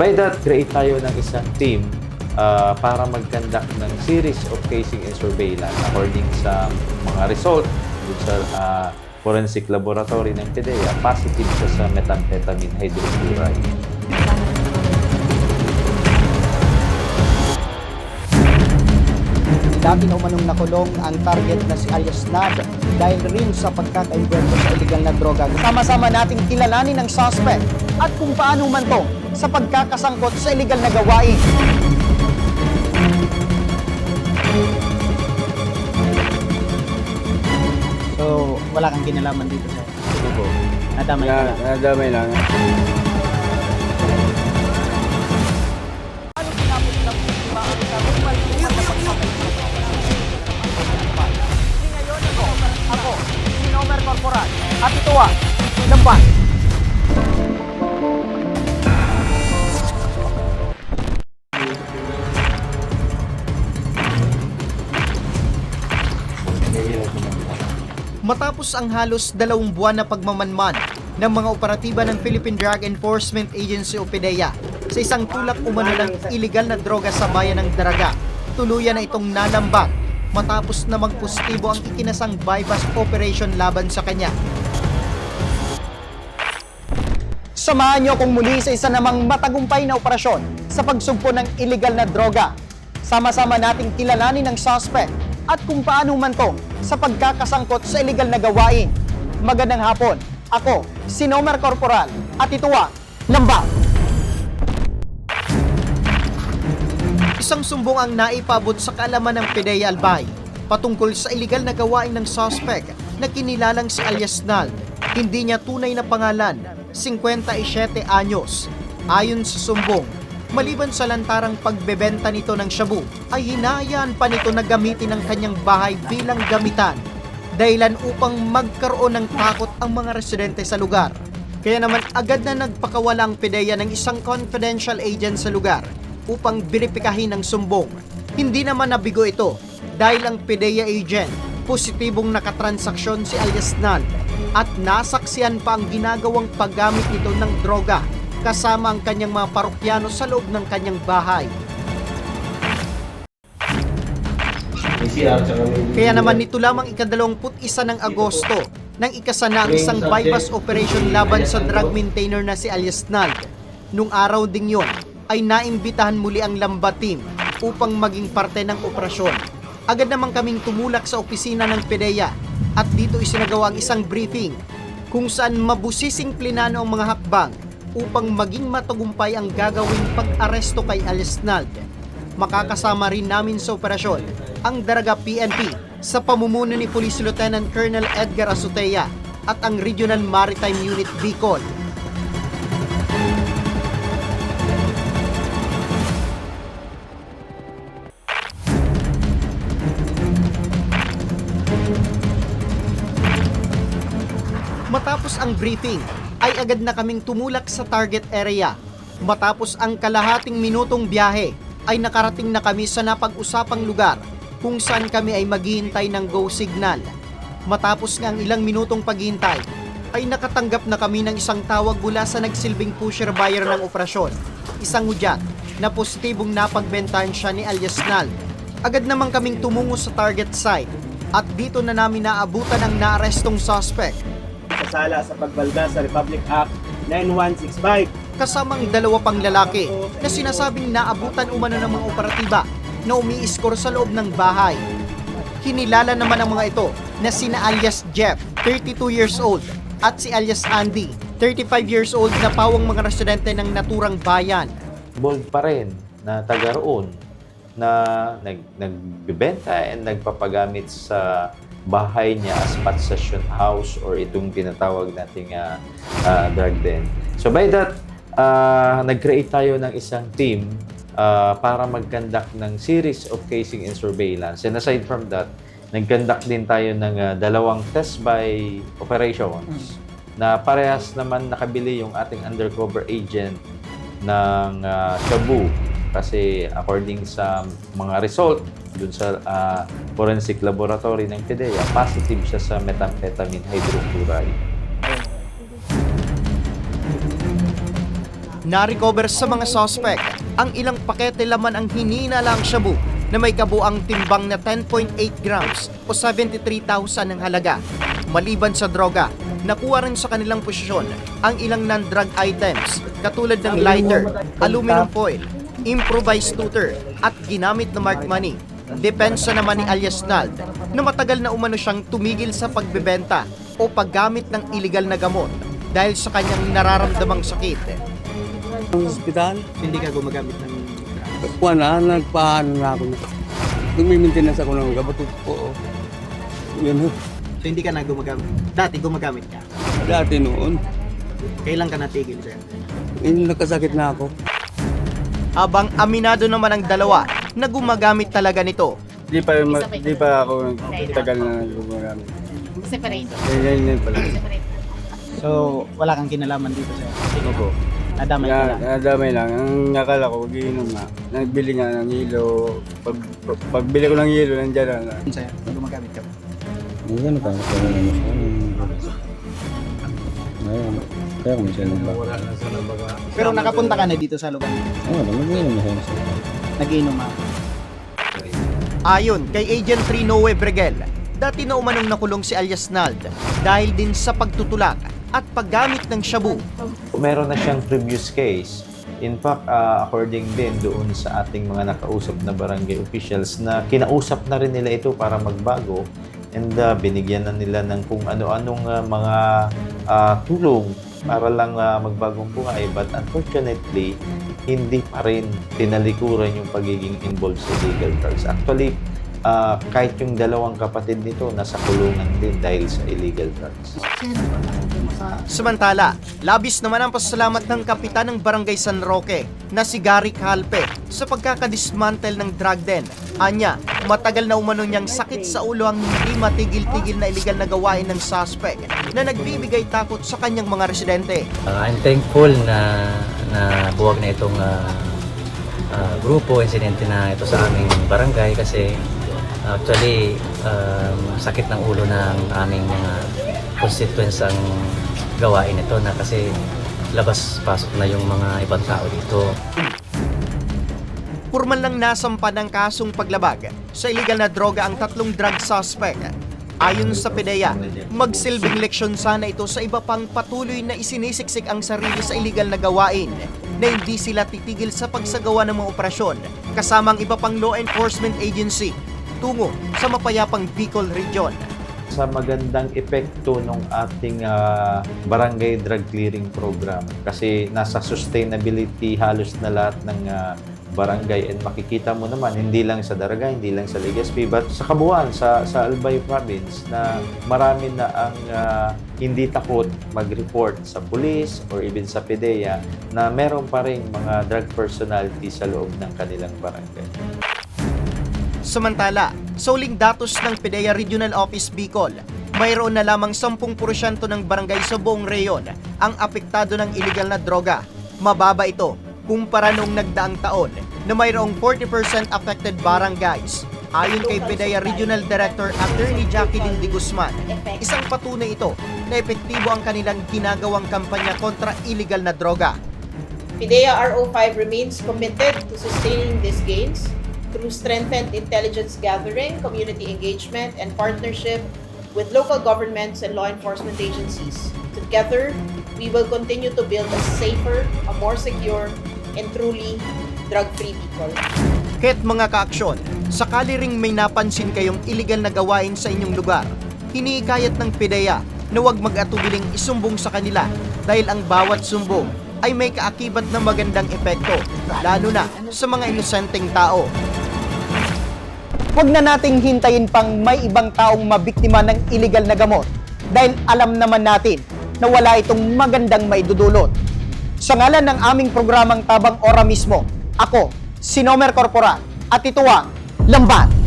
by that, create tayo ng isang team ah, para mag-conduct ng series of casing and surveillance according sa mga result dun sa ah, forensic laboratory ng PDEA, positive siya sa methamphetamine hydrochloride. Dati na umanong nakulong ang target na si alias Nad dahil rin sa pagkakaimbento sa illegal na droga. Sama-sama nating kilalanin ang suspect at kung paano man to sa pagkakasangkot sa illegal na gawain. So, wala kang kinalaman dito sir. Ano po? Nadamay ka Na, lang. nadamay lang. Ako, si Nomer Corporal. At ito ah, Lamban. Matapos ang halos dalawang buwan na pagmamanman ng mga operatiba ng Philippine Drug Enforcement Agency o PDEA sa isang tulak umano ng iligal na droga sa bayan ng Daraga, tuluyan na itong nalambag matapos na magpositibo ang ikinasang bypass operation laban sa kanya. Samahan niyo akong muli sa isa namang matagumpay na operasyon sa pagsugpo ng illegal na droga. Sama-sama nating kilalanin ang suspect at kung paano man to sa pagkakasangkot sa illegal na gawain. Magandang hapon. Ako, si Nomer Corporal at ito ah, Lamba. Isang sumbong ang naipabot sa kaalaman ng PDEA Albay patungkol sa illegal na gawain ng suspect na kinilalang si alias Nal. Hindi niya tunay na pangalan, 57 anyos. Ayon sa sumbong, maliban sa lantarang pagbebenta nito ng shabu, ay hinahayaan pa nito na gamitin ang kanyang bahay bilang gamitan dahilan upang magkaroon ng takot ang mga residente sa lugar. Kaya naman agad na nagpakawala ang PDEA ng isang confidential agent sa lugar upang biripikahin ang sumbong. Hindi naman nabigo ito dahil ang PDEA agent positibong nakatransaksyon si alias at nasaksiyan pa ang ginagawang paggamit nito ng droga kasama ang kanyang mga parokyano sa loob ng kanyang bahay. Kaya naman nito lamang ikadalawamput isa ng Agosto nang ikasana ang isang bypass operation laban sa drug maintainer na si alias Nal. Nung araw ding yon ay naimbitahan muli ang Lamba team upang maging parte ng operasyon. Agad naman kaming tumulak sa opisina ng PDEA at dito isinagawa ang isang briefing kung saan mabusising plinano ang mga hakbang upang maging matagumpay ang gagawing pag-aresto kay alias Nal makakasama rin namin sa operasyon ang Daraga PNP sa pamumuno ni Police Lieutenant Colonel Edgar Azotea at ang Regional Maritime Unit Bicol. Matapos ang briefing, ay agad na kaming tumulak sa target area. Matapos ang kalahating minutong biyahe, ay nakarating na kami sa napag-usapang lugar kung saan kami ay maghihintay ng go signal. Matapos ang ilang minutong paghihintay, ay nakatanggap na kami ng isang tawag mula sa nagsilbing pusher buyer ng operasyon, isang hudyat na positibong napagbentahan siya ni alias Nal. Agad naman kaming tumungo sa target site at dito na namin naabutan ang naarestong suspect kasala sa pagbalda sa Republic Act 9165. kasamang dalawa pang lalaki na sinasabing naabutan umano ng mga operatiba na umiiskor sa loob ng bahay. Kinilala naman ang mga ito na sina alias Jeff, 32 years old, at si alias Andy, 35 years old na pawang mga residente ng naturang bayan. Bold pa rin na taga roon na nag, nagbibenta and nagpapagamit sa bahay niya as possession house or itong tinatawag nating ah, ah, drug den. So by that, ah, nag-create tayo ng isang team ah, para mag-conduct ng series of casing and surveillance. And aside from that, nag-conduct din tayo ng ah, dalawang test by operations na parehas naman nakabili yung ating undercover agent ng ah, shabu kasi according sa mga result dun sa ah, forensic laboratory ng PDEA, positive siya sa methamphetamine hydrochloride. Na-recover sa mga suspect ang ilang pakete laman ang hininalang shabu na may kabuang timbang na 10.8 grams o 73,000 ang halaga. Maliban sa droga, nakuha rin sa kanilang posisyon ang ilang non-drug items katulad ng lighter, aluminum foil, improvised tutor at ginamit na mark money. Depensa naman ni alias Nald na matagal na umano siyang tumigil sa pagbebenta o paggamit ng iligal na gamot dahil sa kanyang nararamdamang sakit. Ang hospital, Hindi ka gumagamit ng na, nagpaano na ako. Tumimintinas ako ng gamot po. Yun. So hindi ka na gumagamit. Dati gumagamit ka. Dati noon, Kailan ka natigil sir? yun, nagkasakit na ako. Habang aminado naman ang dalawa na gumagamit talaga nito. Di pa, di pa ako tagal na gumagamit. Separate. Ganyan yun pala. Separate. So wala kang kinalaman dito sir. Opo. Nadamay ka Na, lang. nadamay lang. Ang nakala ko, giinom nga. Nagbili nga ng hilo. Pag, pag, pagbili ko ng hilo, nandiyan na. Sir, gumagamit ka. Ngayon, kaya ko na naman siya. Ngayon, kaya ko na siya ng baka. Pero nakapunta ka na dito sa lugar. Oo, nag-inom na siya. Nagiinom ka. Ayon kay Agent Trinoe Bregel, dati na umanong nakulong si alias Nald dahil din sa pagtutulak at paggamit ng shabu. Meron na siyang previous case. In fact, ah, according din doon sa ating mga nakausap na barangay officials na kinausap na rin nila ito para magbago and ah, binigyan na nila ng kung ano-anong ah, mga ah, tulong para lang ah, magbagong buhay. But unfortunately, hindi pa rin tinalikuran yung pagiging involved sa illegal drugs. Actually, ah, kahit yung dalawang kapatid nito nasa kulungan din dahil sa illegal drugs. Samantala, labis naman ang pasalamat ng kapitan ng Barangay San Roque na si Gary Calpe sa pagkakadismantle ng drug den. Anya, matagal na umano niyang sakit sa ulo ang hindi matigil-tigil na illegal na gawain ng suspect na nagbibigay takot sa kanyang mga residente. Uh, I'm thankful na na buwag na itong uh, uh, grupo, insidente na ito sa aming barangay kasi actually um, sakit ng ulo ng aming mga constituents ang gawain ito na kasi labas-pasok na yung mga ibang tao dito. Purman lang nasampa ng kasong paglabag sa illegal na droga ang tatlong drug suspect. Ayon sa PDEA, magsilbing leksyon sana ito sa iba pang patuloy na isinisiksik ang sarili sa illegal na gawain na hindi sila titigil sa pagsagawa ng mga operasyon kasama ang iba pang law enforcement agency tungo sa mapayapang Bicol Region. sa magandang epekto ng ating ah, barangay drug clearing program kasi nasa sustainability halos na lahat ng ah, barangay and makikita mo naman hindi lang sa Daraga, hindi lang sa Legazpi but sa Kabuuan, sa, sa Albay province na marami na ang ah, hindi takot mag-report sa police or even sa PDEA na meron pa ring mga drug personality sa loob ng kanilang barangay. Samantala, sa uling datos ng PDEA Regional Office Bicol, mayroon na lamang 10% ng barangay sa buong reyon ang apektado ng illegal na droga. Mababa ito kumpara noong nagdaang taon na mayroong 40% affected barangays. Ayon kay PDEA Regional Director Attorney Jacqueline De Guzman, isang patunay ito na epektibo ang kanilang ginagawang kampanya kontra illegal na droga. PIDEA RO5 remains committed to sustaining these gains through strengthened intelligence gathering, community engagement, and partnership with local governments and law enforcement agencies. Together, we will continue to build a safer, a more secure, and truly drug-free Bicol. Kahit mga kaaksyon, sakali ring may napansin kayong illegal na gawain sa inyong lugar, hiniikayat ng PIDEA na huwag mag-atubiling isumbong sa kanila dahil ang bawat sumbong ay may kaakibat na magandang epekto, lalo na sa mga inosenteng tao. Huwag na nating hintayin pang may ibang taong mabiktima ng illegal na gamot dahil alam naman natin na wala itong magandang maidudulot. Sa ngalan ng aming programang Tabang Ora mismo, ako, si Nomer Corpora, at ito ang Lambat